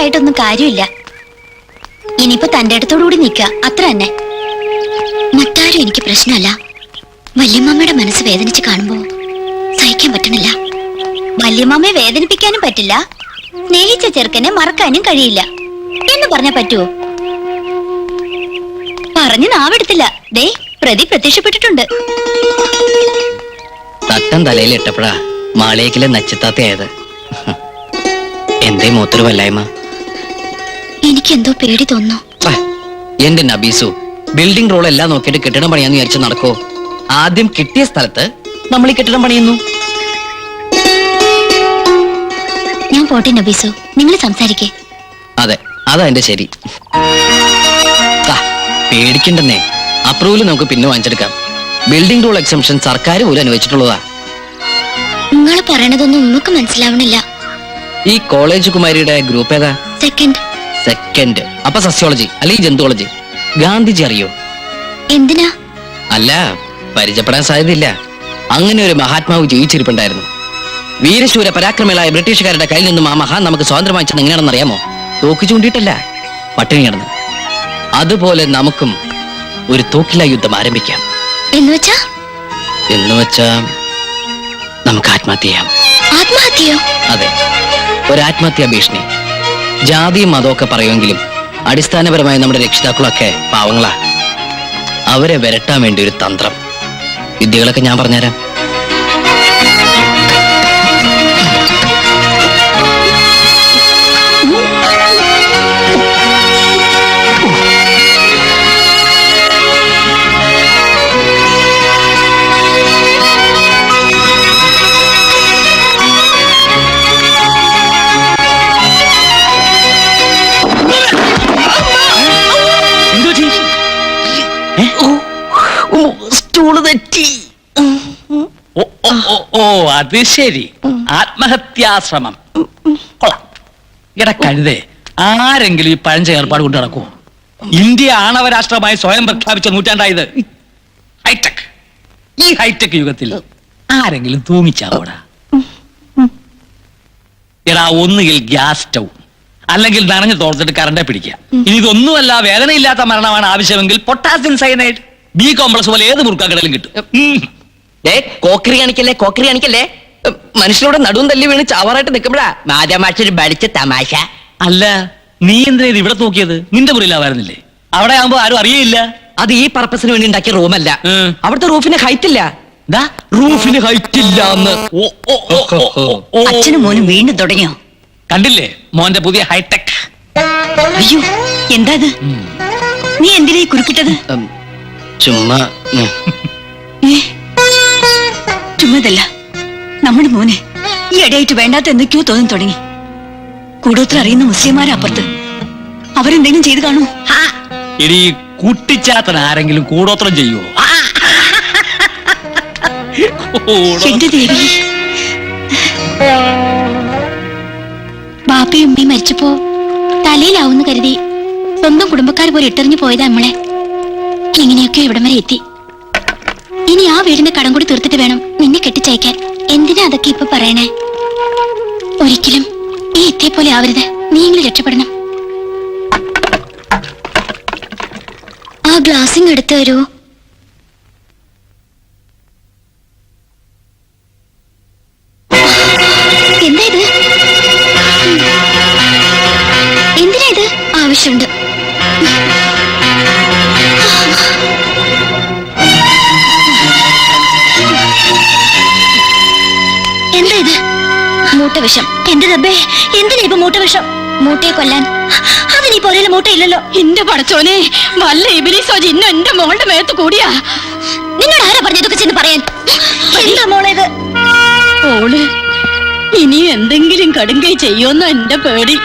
ഉണ്ടായിട്ടൊന്നും കാര്യമില്ല. ഇനിയിപ്പോ തന്റെ അടുത്തോടു കൂടി നിക്ക അത്ര തന്നെ. മറ്റാരും എനിക്ക് പ്രശ്നമല്ല. വല്യമ്മമ്മയുടെ മനസ്സ് വേദനിച്ച് കാണുമ്പോ സഹിക്കാൻ പറ്റണില്ല. വല്യമ്മയെ വേദനിപ്പിക്കാനും പറ്റില്ല. സ്നേഹിച്ച ചെറുക്കനെ മറക്കാനും കഴിയില്ല. എന്ന് പറഞ്ഞാ പറ്റുവോ? പറഞ്ഞു നാവെടുത്തില്ല. ദേ പ്രതി പ്രത്യക്ഷപ്പെട്ടിട്ടുണ്ട്. തട്ടം തലയിൽ ഇട്ടപ്പോഴാ മാളേക്കിലെ നച്ചിത്താത്തയായത് എന്തേ മൂത്തൊരു വല്ലായ്മ. എനിക്കെന്തോ പേടി തോന്നോ എന്റെ നബീസു ബിൽഡിംഗ് റോൾ എല്ലാം നോക്കിയിട്ട് കെട്ടിടം പണിയാന്ന് വിചാരിച്ചു നടക്കോ? ആദ്യം കിട്ടിയ സ്ഥലത്ത് നമ്മൾ ഈ കെട്ടിടം പണിയുന്നു. ഞാൻ പോട്ടെ നബീസു നിങ്ങൾ സംസാരിക്കേ. അതെ അതാ എന്റെ ശരി. പേടിക്കണ്ടെന്നേ. അപ്രൂവൽ നമുക്ക് പിന്നെ വാങ്ങിച്ചെടുക്കാം. ബിൽഡിംഗ് റൂൾ എക്സംഷൻ സർക്കാർ പോലും അനുവദിച്ചിട്ടുള്ളതാ. നിങ്ങൾ പറയണതൊന്നും നമുക്ക് മനസ്സിലാവണില്ല. ഈ കോളേജ് കുമാരിയുടെ ഗ്രൂപ്പ് ഏതാ? സെക്കൻഡ് സെക്കൻഡ് അപ്പൊ സസ്യോളജി അല്ലെങ്കിൽ ജന്തുവോളജി. ഗാന്ധിജി അറിയോ? എന്തിനാ? അല്ല പരിചയപ്പെടാൻ സാധ്യതയില്ല. അങ്ങനെ ഒരു മഹാത്മാവ് ജീവിച്ചിരിപ്പുണ്ടായിരുന്നു. വീരശൂര പരാക്രമികളായ ബ്രിട്ടീഷുകാരുടെ കയ്യിൽ നിന്നും ആ മഹാൻ നമുക്ക് സ്വാതന്ത്ര്യം വാങ്ങിച്ചത് എങ്ങനെയാണെന്ന് അറിയാമോ? തോക്ക് ചൂണ്ടിയിട്ടല്ല പട്ടിണി കിടന്ന്. അതുപോലെ നമുക്കും ഒരു തോക്കില യുദ്ധം ആരംഭിക്കാം. എന്ന് വെച്ചാ നമുക്ക് ആത്മഹത്യ ചെയ്യാം. ആത്മഹത്യയോ? അതെ ഒരു ആത്മഹത്യാ ഭീഷണി. ജാതിയും മതമൊക്കെ പറയുമെങ്കിലും അടിസ്ഥാനപരമായി നമ്മുടെ രക്ഷിതാക്കളൊക്കെ പാവങ്ങളാ. അവരെ വരട്ടാൻ വേണ്ടി ഒരു തന്ത്രം. വിദ്യകളൊക്കെ ഞാൻ പറഞ്ഞുതരാം. ഓ ഓ, ഓ, ഓ അത് ശരി. ആത്മഹത്യാശ്രമം. കൊള്ളാം. എടാ കഴുതേ ആരെങ്കിലും ഈ പഴഞ്ച ഏർപ്പാട് കൊണ്ട് നടക്കുമോ ഇന്ത്യ ആണവരാഷ്ട്രമായി സ്വയം പ്രഖ്യാപിച്ച നൂറ്റാണ്ടായത്. ഹൈടെക്. ഈ ഹൈടെക് യുഗത്തിൽ ആരെങ്കിലും തൂങ്ങിച്ചാവൂടാ? എടാ ഒന്നുകിൽ ഗ്യാസ് സ്റ്റൗ അല്ലെങ്കിൽ നനഞ്ഞു തോർത്തിട്ട് കറണ്ടെ പിടിക്കുക ഇനി ഇതൊന്നുമല്ല വേദനയില്ലാത്ത മരണമാണ് ആവശ്യമെങ്കിൽ പൊട്ടാസ്യം സൈനൈഡ് ബി കോംപ്ലക്സ് പോലെ ഏത് മുറുക്കാക്കടലും കിട്ടും. ഏ കോക്കറി കാണിക്കല്ലേ കോക്കറി കാണിക്കല്ലേ? മനുഷ്യനോട് നടുവും തല്ലി വീണ് ചാവറായിട്ട് നിൽക്കുമ്പോഴാ മാധ്യമാശ ഒരു ബലിച്ച തമാശ. അല്ല നീ എന്തിനാ ഇത് ഇവിടെ നോക്കിയത് നിന്റെ മുറിയിലാവായിരുന്നില്ലേ അവിടെ ആകുമ്പോ ആരും അറിയില്ല അത് ഈ പർപ്പസിന് വേണ്ടി ഉണ്ടാക്കിയ റൂമല്ല. അവിടുത്തെ റൂഫിന് ഹൈറ്റ് ഇല്ല. റൂഫിന് ഹൈറ്റ് ഇല്ല. അച്ഛനും മോനും വീണ്ടും തുടങ്ങിയോ? കണ്ടില്ലേ? മോന്റെ പുതിയ ഹൈടെക് അയ്യോ എന്താ നീ എന്തിനാ കുറുക്കിട്ടത് ചുമ്മാ? ചുമ്മാതല്ല നമ്മുടെ മോനെ. ഈ ഇടയായിട്ട് വേണ്ടാത്ത എന്തൊക്കെയോ തോന്നി തുടങ്ങി. കൂടോത്ര അറിയുന്ന മുസ്ലിംമാരെ അപ്പുറത്ത്. അവരെന്തെങ്കിലും ചെയ്തു കാണൂ ഇനി കുട്ടിച്ചാത്തൻ ആരെങ്കിലും കൂടോത്രം ചെയ്യുമോ എന്റെ ദേവി. ബാപ്പയും ഉമ്മയും മരിച്ചപ്പോ തലയിലാവുന്ന് കരുതി സ്വന്തം കുടുംബക്കാർ പോലെ ഇട്ടെറിഞ്ഞു പോയതാ നമ്മളെ. എങ്ങനെയൊക്കെ ഇവിടം വരെ എത്തി. ഇനി ആ വീടിന്റെ കടം കൂടി തീർത്തിട്ട് വേണം നിന്നെ കെട്ടിച്ചയക്കാൻ. എന്തിനാ അതൊക്കെ ഇപ്പൊ പറയണേ? ഒരിക്കലും ഈ എത്തിയെ പോലെ ആവരുത്. നീയെങ്കിലും രക്ഷപ്പെടണം. ആ ഗ്ലാസിങ് എടുത്തു തരൂ. എന്താ ഇത്? എന്തിനാ ഇത്? ആവശ്യമുണ്ട്. മൂട്ടവിഷം. എന്റെ റബ്ബേ എന്തിനാ ഇപ്പൊ മൂട്ടവിഷം? മൂട്ടയെ കൊല്ലാൻ. അതിനീ പോലെയുള്ള മൂട്ട ഇല്ലല്ലോ എന്റെ പടച്ചോനെ വല്ല ഇബിലിസോ ജിന്ന എന്റെ മോളുടെ മേത്ത് കൂടിയാ? നിന്നോട് ആരാ പറഞ്ഞതൊക്കെ ചെന്ന് പറയാൻ? എന്താ മോളേത് ഇത്? ഓൾ ഇനി എന്തെങ്കിലും കടുങ്കൈ ചെയ്യോന്ന എന്റെ പേടി.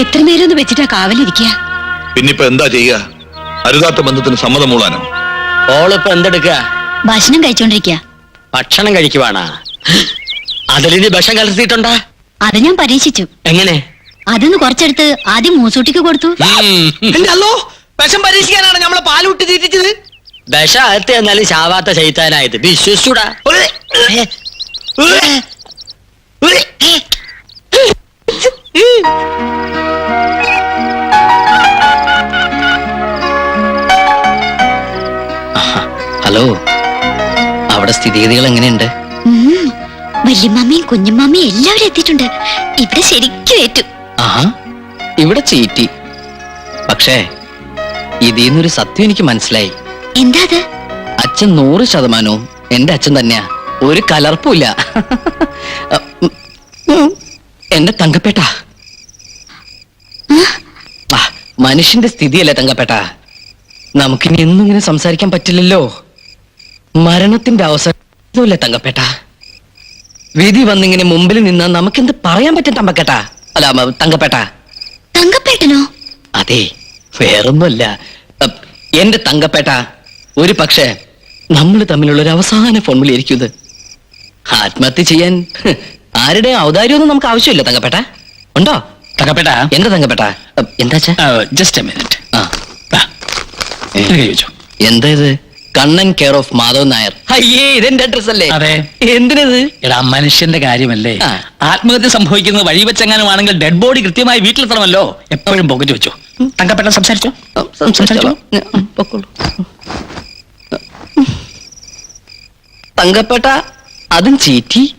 എത്ര നേരം ഒന്ന് വെച്ചിട്ടാ കാവലിരിക്കുക പിന്നിപ്പോ എന്താ ചെയ്യുക അരുതാത്ത ബന്ധത്തിന് സമ്മതം മൂളാനോ? ഓളിപ്പോ എന്തെടുക്ക ഭക്ഷണം കഴിച്ചോണ്ടിരിക്കുക ഭക്ഷണം കഴിക്കുവാണാ? അതിലിനി വിഷം കലർത്തിയിട്ടുണ്ടോ? അത് ഞാൻ പരീക്ഷിച്ചു. എങ്ങനെ? അതിന്ന് കുറച്ചെടുത്ത് ആദ്യം മൂസൂട്ടിക്ക് കൊടുത്തു. അല്ലോ വിഷം പരീക്ഷിക്കാനാണ് നമ്മളെ പാലൂട്ടി തീറ്റിച്ചത്. വിഷം അകത്ത് എന്നാലും ചാവാത്ത ചെയ്താനായത് വിശ്വസിച്ചൂടാ. ഹലോ. അവിടെ സ്ഥിതിഗതികൾ എങ്ങനെയുണ്ട്? വല്യമ്മമ്മയും കുഞ്ഞമ്മമ്മയും എല്ലാവരും എത്തിയിട്ടുണ്ട്. ഇവിടെ ശരിക്കും ഏറ്റു. ആ ഇവിടെ ചീറ്റി. പക്ഷേ ഇതിന്നൊരു സത്യം എനിക്ക് മനസ്സിലായി. എന്താ അത്? അച്ഛൻ നൂറ് ശതമാനവും എന്റെ അച്ഛൻ തന്നെയാ. ഒരു കലർപ്പുമില്ല എന്റെ തങ്കപ്പേട്ട. മനുഷ്യന്റെ സ്ഥിതിയല്ലേ തങ്കപ്പേട്ട. നമുക്കിനി എന്നും ഇങ്ങനെ സംസാരിക്കാൻ പറ്റില്ലല്ലോ. മരണത്തിന്റെ അവസരം തങ്കപ്പേട്ട? വിധി വന്നിങ്ങനെ മുമ്പിൽ നിന്ന് നമുക്കെന്ത് പറയാൻ പറ്റും തമ്പക്കേട്ടാ അല്ല തങ്കപ്പേട്ട? തങ്കപ്പേട്ടനോ? അതെ വേറൊന്നുമല്ല. എന്റെ തങ്കപ്പേട്ട ഒരു പക്ഷേ നമ്മൾ തമ്മിലുള്ള ഒരു അവസാന ഫോൺ വിളിയിരിക്കുന്നത് ഇത്. ആത്മഹത്യ ചെയ്യാൻ ആരുടെ ഔദാര്യമൊന്നും നമുക്ക് ആവശ്യമില്ല തങ്കപ്പേട്ട. ഉണ്ടോ? തങ്കപ്പേട്ട. എന്താ തങ്കപ്പേട്ട. എന്താച്ചാ? എന്താ? Just a minute. എന്താ ഇത്? Kannan care of Madhav Nair. അയ്യേ ഇതെന്റെ അഡ്രസ് അല്ലേ? അതെ. എന്തിനത്? എടാ മനുഷ്യന്റെ കാര്യമല്ലേ? ആ. ആത്മഹത്യ സംഭവിക്കുന്നത് വഴി വെച്ചെങ്ങാനുമാണെങ്കിൽ ഡെഡ് ബോഡി കൃത്യമായി വീട്ടിലെത്തണമല്ലോ. എപ്പോഴും പുകച്ചു വെച്ചു. തങ്കപ്പെട്ട സംസാരിച്ചോ? സംസാരിച്ചോ? പൊക്കോളൂ. തങ്കപ്പേട്ട അതും ചീറ്റി?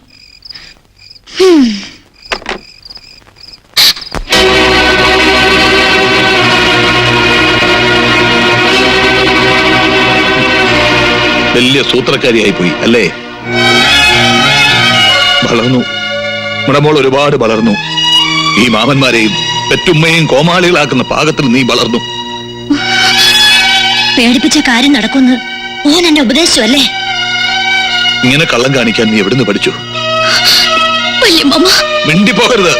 വലിയ സൂത്രക്കാരിയായി പോയി അല്ലേ? വളർന്നു. നമ്മുടെ മോൾ ഒരുപാട് വളർന്നു. ഈ മാമന്മാരെയും പെറ്റുമ്മയും കോമാളികളാക്കുന്ന പാകത്തിൽ നീ വളർന്നു. പേടിപ്പിച്ച കാര്യം നടക്കുന്നു ഓൻ എന്നെ ഉപദേശിച്ചു അല്ലേ? ഇങ്ങനെ കള്ളം കാണിക്കാൻ നീ എവിടുന്ന് പഠിച്ചു? മിണ്ടി മിണ്ടിപ്പോകരുത്.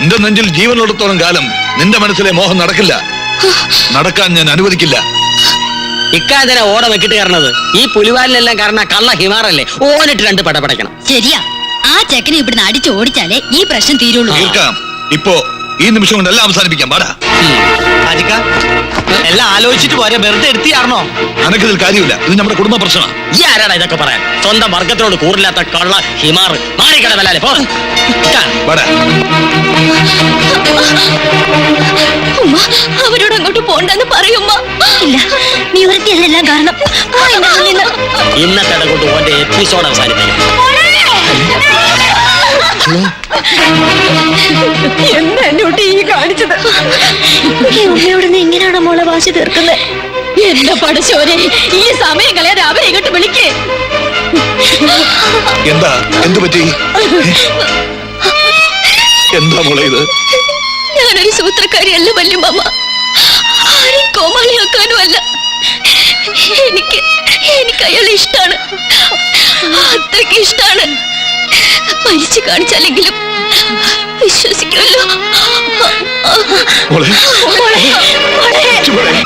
നിന്റെ നെഞ്ചിൽ ജീവനുള്ളിടത്തോളം കാലം നിന്റെ മനസ്സിലെ മോഹം നടക്കില്ല. നടക്കാൻ ഞാൻ അനുവദിക്കില്ല. ഇക്കാതിനെ ഓട വെക്കിട്ട് കയറണത്. ഈ പുലിവാലിനെല്ലാം കാരണം കള്ള ഹിമാറല്ലേ? ഓനിട്ട് രണ്ട് പടപടയ്ക്കണം ശരിയാ. ആ ചെക്കനെ ഇവിടുന്ന് അടിച്ചു ഓടിച്ചാലേ ഈ പ്രശ്നം തീരുള്ളൂ. തീർക്കാം ഇപ്പോ ഈ നിമിഷം കൊണ്ടെല്ലാം അവസാനിപ്പിക്കാം. പാടാ. എല്ലാം ആലോചിച്ചിട്ട് പോരെ. വെറുതെ എടുത്തിയാർന്നോ അനക്കിതിൽ കാര്യമില്ല. ഇത് നമ്മുടെ കുടുംബ പ്രശ്നമാണ് ഈ ആരാടാ ഇതൊക്കെ പറയാൻ? സ്വന്തം വർഗത്തിനോട് കൂറില്ലാത്ത കള്ള ഹിമാറ് മാറിക്കട വല്ലാലെ പോ. ഉമ്മ അവരോട് അങ്ങോട്ട് പോണ്ടെന്ന് പറയുമ്മ ഇല്ല നീ ഒരുത്തി കാരണം. ഇന്നത്തെ കൊണ്ട് ഓന്റെ എപ്പിസോഡ് അവസാനിപ്പിക്കും. എന്താ എന്നോട്ട് ഈ കാണിച്ചത്? ഈ ഉമ്മയോട് നീ എങ്ങനെയാണോ മോളെ വാശി തീർക്കുന്നത് എന്റെ പടശോരെ ഈ സമയം കളയാതെ അവരെ ഇങ്ങോട്ട് വിളിക്കേ. എന്താ? എന്തു പറ്റി? എന്താ മോളെ ഇത്? ഞാനൊരു സൂത്രക്കാരിയല്ല വല്യമ്മ ആരും കോമാളിയാക്കാനും അല്ല. എനിക്ക് എനിക്ക് അയാളെ ഇഷ്ടാണ്. അത്രയ്ക്ക് ഇഷ്ടാണ്. മരിച്ചു കാണിച്ചാലെങ്കിലും വിശ്വസിക്കുമല്ലോ മോളെ. മോളെ, മോളെ.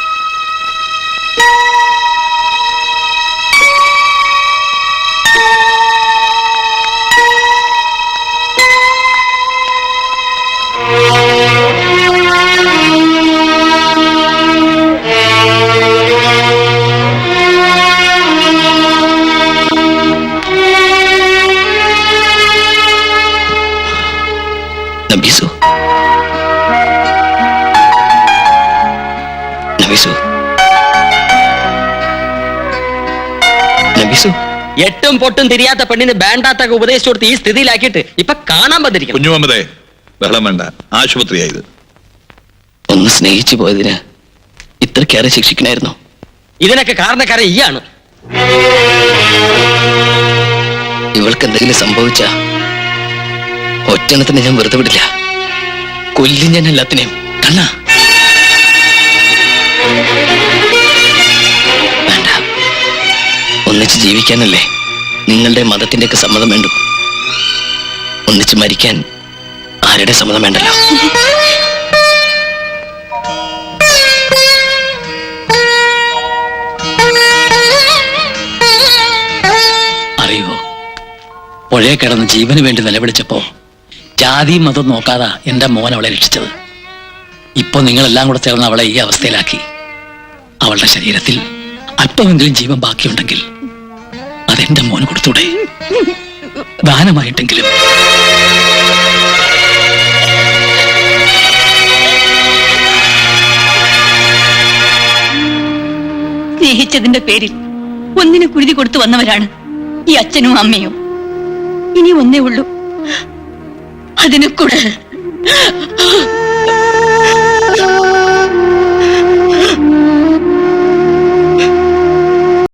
നബീസു നബീസു നബീസു എട്ടും പൊട്ടും തിരിയാത്ത പെണ്ണിന് വേണ്ടാത്തൊക്കെ ഉപദേശിച്ചു കൊടുത്ത് ഈ സ്ഥിതിയിലാക്കിയിട്ട് ഇപ്പൊ കാണാൻ വന്നിരിക്കുന്നു. കുഞ്ഞുമമ്മതേ ബഹളം വേണ്ട. ആശുപത്രിയായത് ഒന്ന് സ്നേഹിച്ചു പോയതിന് ഇത്രക്കേറെ ശിക്ഷിക്കണായിരുന്നു. ഇതിനൊക്കെ കാരണക്കാരൻ ഈയാണ് ഇവൾക്ക് എന്തെങ്കിലും സംഭവിച്ച ഒറ്റണത്തിന് ഞാൻ വെറുതെ വിടില്ല. കൊല്ലും ഞാൻ എല്ലാത്തിനെയും. കണ്ണ. വേണ്ട. ഒന്നിച്ച് ജീവിക്കാനല്ലേ നിങ്ങളുടെ മതത്തിന്റെയൊക്കെ സമ്മതം വേണ്ടു. ഒന്നിച്ച് മരിക്കാൻ ആരുടെ സമ്മതം വേണ്ടല്ലോ? അറിയോ പുഴയെ കിടന്ന് ജീവന് വേണ്ടി നിലവിളിച്ചപ്പോ ജാതി മതം നോക്കാതാ എന്റെ മോൻ അവളെ രക്ഷിച്ചത്. ഇപ്പോൾ നിങ്ങളെല്ലാം കൂടെ ചേർന്ന് അവളെ ഈ അവസ്ഥയിലാക്കി. അവളുടെ ശരീരത്തിൽ അല്പമെങ്കിലും ജീവൻ ബാക്കിയുണ്ടെങ്കിൽ അതെന്റെ മോന് കൊടുത്തൂടെ? ദാനമായിട്ടെങ്കിലും. സ്നേഹിച്ചതിന്റെ പേരിൽ ഒന്നിനു കുരുതി കൊടുത്തു വന്നവരാണ് ഈ അച്ഛനും അമ്മയും. ഇനി ഒന്നേ ഉള്ളൂ. அது எனக்கு கூட